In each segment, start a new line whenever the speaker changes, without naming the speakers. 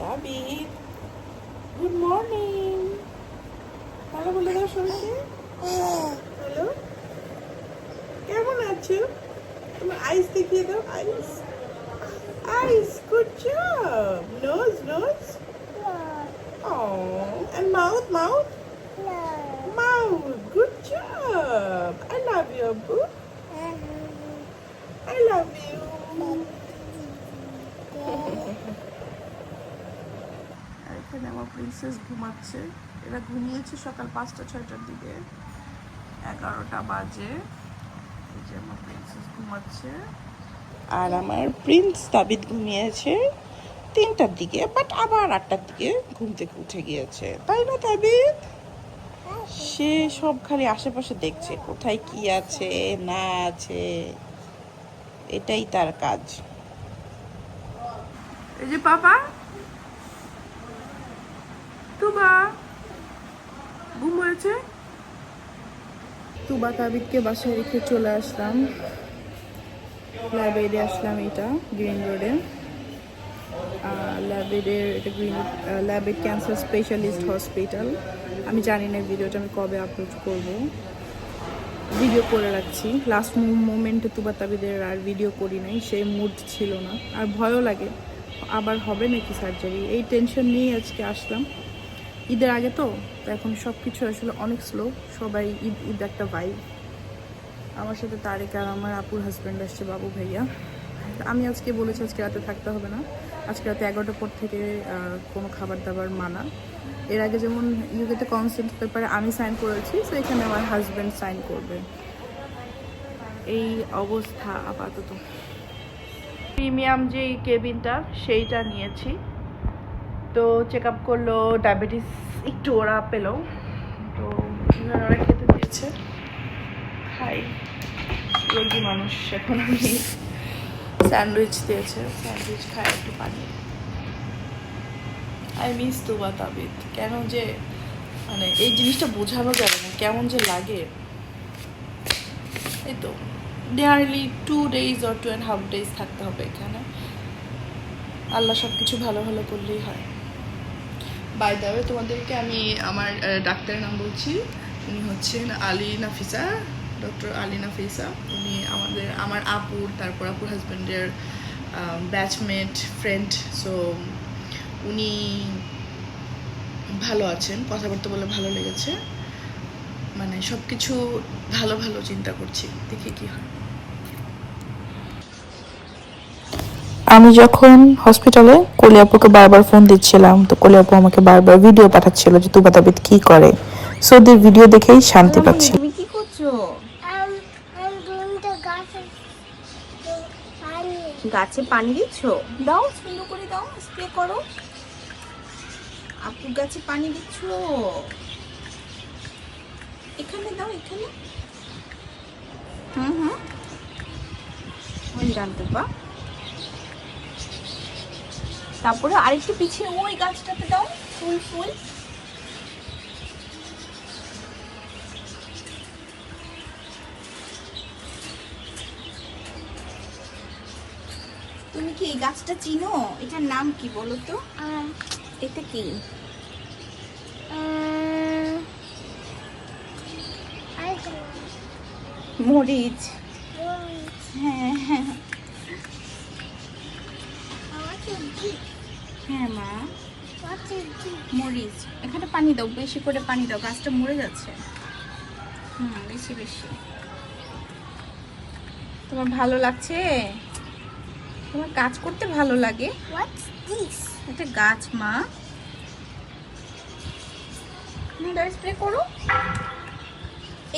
তাবিদ good morning ভালো বলে দাও সবাইকে হ্যালো কেমন আছো তোমার আইস দেখিয়ে দাও eyes eyes good job nose nose Oh, and mouth, mouth, mouth. Good job. I love you, boo. I love you. এখানে আমার প্রিন্সেস ঘুমাচ্ছে। এরা ঘুমিয়েছে সকাল পাঁচটা, ছয়টার দিকে। এগারোটা বাজে। এই যে আমার প্রিন্সেস ঘুমাচ্ছে। আর আমার প্রিন্স তাবিদ ঘুমিয়েছে তিনটার দিকে বাট আবার আটটার দিকে ঘুম থেকে উঠে গিয়েছে। তাই না, তাবিদ? সে সব খালি আশেপাশে দেখছে, কোথায় কি আছে, না আছে। এটাই তার কাজ। এই যে বাবা তুবা। ঘুম হয়েছে? তুবা তাবিদকে বাসায় রেখে চলে আসলাম। লাইব্রেরি আসলাম এটা, গ্রিন রোডে। ল্যাবেডের এটা green Labaid cancer specialist hospital. আমি জানি না ভিডিওটা আমি কবে আপলোড করব। ভিডিও করে রাখছি। লাস্ট মোমেন্টে তুবা তাবিদের আর ভিডিও করি নাই, সেই মুড ছিল না। আর ভয়ও লাগে, আবার হবে নাকি সার্জারি? এই টেনশন নিয়েই আজকে আসলাম। ঈদের আগে তো তো এখন সব কিছু আসলে অনেক স্লো সবাই ঈদ ঈদ একটা ভাই আমার সাথে তারেক আর আমার আপুর হাজব্যান্ড আসছে, বাবু ভাইয়া। আমি আজকে বলেছি আজকে রাতে থাকতে হবে না। আজকে রাতে এগারোটার পর থেকে কোনো খাবার দাবার মানা। এর আগে যেমন ইউকেতে কনসেন্ট পেপারে আমি সাইন করেছি, তো এখানে আমার হাজব্যান্ড সাইন করবে। এই অবস্থা আপাতত। প্রিমিয়াম যে কেবিনটা সেইটা নিয়েছি। তো চেক আপ করল ডায়াবেটিস একটু ওরা পেল। তো ওরা খেতে দিয়েছে। খাই রোগী মানুষ এখন আমি। স্যান্ডউইচ দিয়েছে। স্যান্ডউইচ খাই একটু পানি। I miss Tuba Tabid. কেন যে মানে এই জিনিসটা বোঝানো যাবে না কেমন যে লাগে। এই তো nearly two days or two and half days থাকতে হবে এখানে। আল্লাহ সব কিছু ভালো ভালো করলেই হয়। বাই দাবে তোমাদেরকে আমি আমার ডাক্তারের নাম বলছি। উনি হচ্ছেন আলী নাফিসা, ডক্টর আলী নাফিসা। উনি আমাদের, আমার আপুর, তারপর আপুর হাজব্যান্ডের ব্যাচমেট ফ্রেন্ড সো উনি ভালো আছেন, কথাবার্তা বলে ভালো লেগেছে। মানে সব কিছু ভালো ভালো চিন্তা করছি, দেখি কি হয়।
আমি যখন হসপিটালে কলিয়াপুকে বারবার ফোন দিচ্ছিলাম তো কলিয়াপু আমাকে বারবার ভিডিও পাঠাচ্ছিল যে তুবা তাবিদ কি করে। সো ওদের ভিডিও দেখেই শান্তি পাচ্ছি।
তুমি কি করছ. গাছে পানি দিচ্ছ? দাও সুন্দর করে দাও স্প্রে করো। আপু গাছে পানি দিচ্ছ? এখানে দাও এখানে। হুম হুম। ওই জানতে পা। তারপরে আরেকটু পিছিয়ে ওই গাছটাতে দাও ফুল ফুল। তুমি কি এই গাছটা চিনো? এটার নাম কি বলো তো? এটা কি? মরিচ. হ্যাঁ হ্যাঁ। হ্যাঁ মা।
What
মরিচ। এখানে পানি দাও বেশি করে পানি দাও গাছটা মরে যাচ্ছে। হুম বেশি বেশি। তোমার ভালো লাগছে? তোমার কাজ করতে ভালো লাগে? একটা গাছ মা। স্প্রে করো।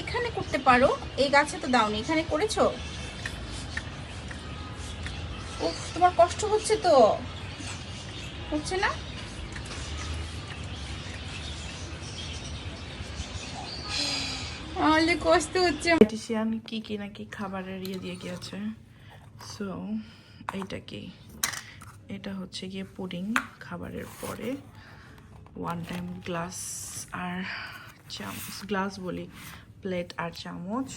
এখানে করতে পারো। এই গাছে তো দাওনি এখানে করেছ? উফ তোমার কষ্ট হচ্ছে তো। হচ্ছে না? আমাদের কষ্ট হচ্ছে। ডায়েটিশিয়ান কি কি নাকি খাবারের ইয়ে দিয়ে গিয়েছে সো এইটা কি? এটা হচ্ছে গিয়ে পুডিং খাবারের পরে। ওয়ান টাইম গ্লাস আর চামচ গ্লাস বলি প্লেট আর চামচ।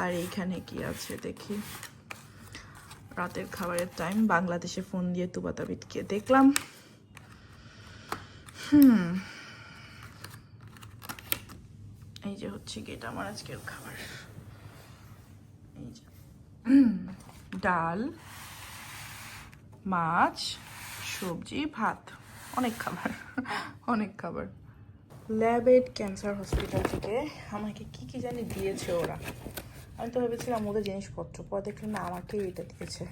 আর এইখানে কি আছে দেখি। রাতের খাবারের টাইম বাংলাদেশে ফোন দিয়ে তুবাতাবিদকে দেখলাম। হুম। এই যে হচ্ছে কি এটা আমার আজকের খাবার। এই যে। ডাল, মাছ, সবজি, ভাত। অনেক খাবার। অনেক খাবার। ল্যাবেড ক্যান্সার হসপিটাল থেকে আমাকে কি কি জানি দিয়েছে ওরা। আমি তো ভেবেছিলাম ওদের জিনিসপত্র। পরে দেখলাম, না আমাকেই এটা দিয়েছে।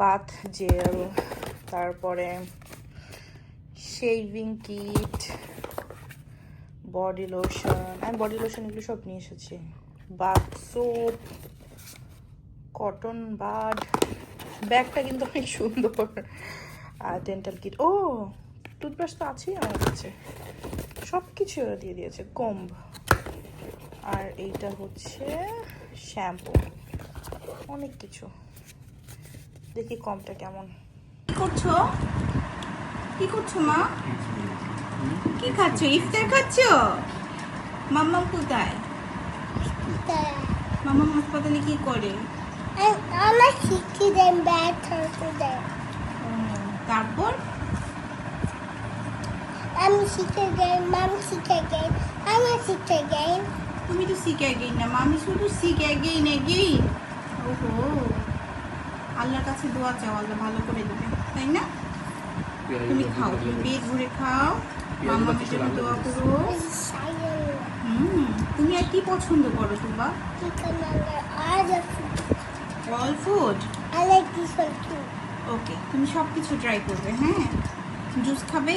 বাথ জেল, তারপরে শেভিং কিট বডি লোশন আমি বডি লোশন এগুলো সব নিয়ে এসেছি। বাথ সোপ কটন বাড ব্যাগটা কিন্তু অনেক সুন্দর। আর ডেন্টাল কিট ও টুথব্রাশ তো আছেই আমার কাছে। সব কিছু দিয়ে দিয়েছে কম্ব আর এইটা হচ্ছে শ্যাম্পু। অনেক কিছু। দেখি কমটা কেমন।
কি করছ? কি করছ মা? কি খাচ্ছ? ইফতার খাচ্ছ? মাম্মাম কোথায়? মাম্মাম হাসপাতালে কি করে?
আমার শিখি দেন ব্যাগ থাকতে দেন।
তারপর?
আমি শিখে গেন মাম শিখে গেন আমার শিখে গেন
তুমি তো শিখে গেই না মামি শুধু শিখে গেই না গেই ওহো। আল্লাহর কাছে দোয়া চাও আল্লাহ ভালো করে দেবে তাই না? তুমি খাও তুমি পেট ভরে খাও। মাম্মামের জন্য দোয়া করো। হুম তুমি আর কি পছন্দ করো তোমা
chicken nugget. I just
all food
I like this
okay তুমি সব কিছু ট্রাই করবে হ্যাঁ? জুস খাবে?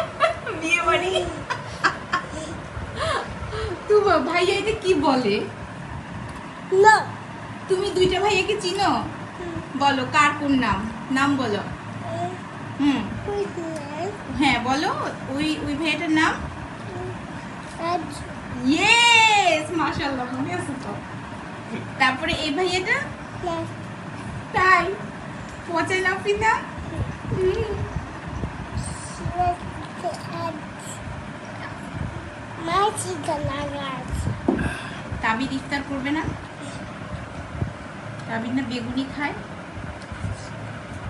বিয়ে বাড়ি তুবা ভাইয়া এটা কি বলে?
No.
তুমি দুইটা ভাইয়াকে চিনো? বলো কার কোন নাম? নাম বলো। হুম। হ্যাঁ বলো ওই ওই ভাইয়াটার নাম? ইয়েস মাশাআল্লাহ মনে আছে তো। তারপরে এই ভাইয়াটা. তাই? পচে না পিতা হুম। তাবিদ ইফতার করবে না? তাবিদ না বেগুনি খায়।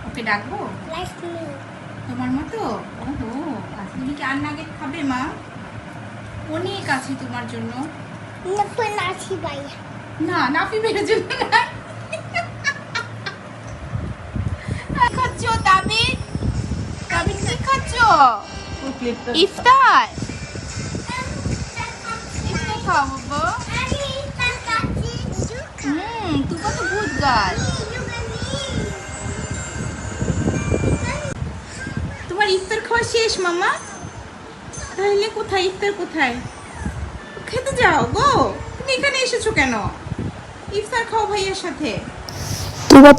ওকে ডাকবো? তোমার মতো? ওহো তুমি কি আর নাগেট খাবে, মা? অনেক আছে তোমার জন্য। না, নাফি বেড়ে জন্য না। খাচ্ছ, তাবিদ? তাবিদ কি খাচ্ছ? ইফতার ইফতার খাও বাবা হুম তুমি তো ভূত গাছ তোমার ইফতার খাওয়া শেষ মামা তাহলে কোথায় ইফতার কোথায় খেতে যাও গো তুমি এখানে এসেছ কেন ইফতার খাও ভাইয়ের সাথে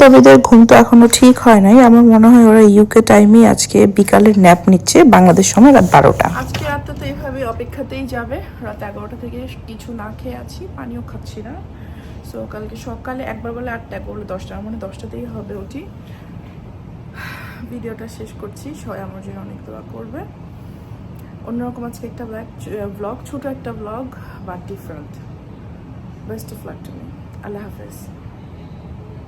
তবিদের ঘুম তো এখনও ঠিক হয় নাই। আমার মনে হয় ওরা ইউকে টাইমে আজকে বিকালের ন্যাপ নিচ্ছে, বাংলাদেশ সময় রাত বারোটা।
আজকে রাতটা তো এইভাবে অপেক্ষাতেই যাবে। রাত এগারোটা থেকে কিছু না খেয়ে আছি, পানিও খাচ্ছি না। সো কালকে সকালে একবার বলে আটটা, করলে দশটা মানে দশটাতেই হবে উঠি। ভিডিওটা শেষ করছি, সবাই আমার জন্য অনেক দোয়া করবে অন্যরকম আজকে একটা ব্লগ ছোট একটা blog but different best of luck to me আল্লাহ হাফেজ।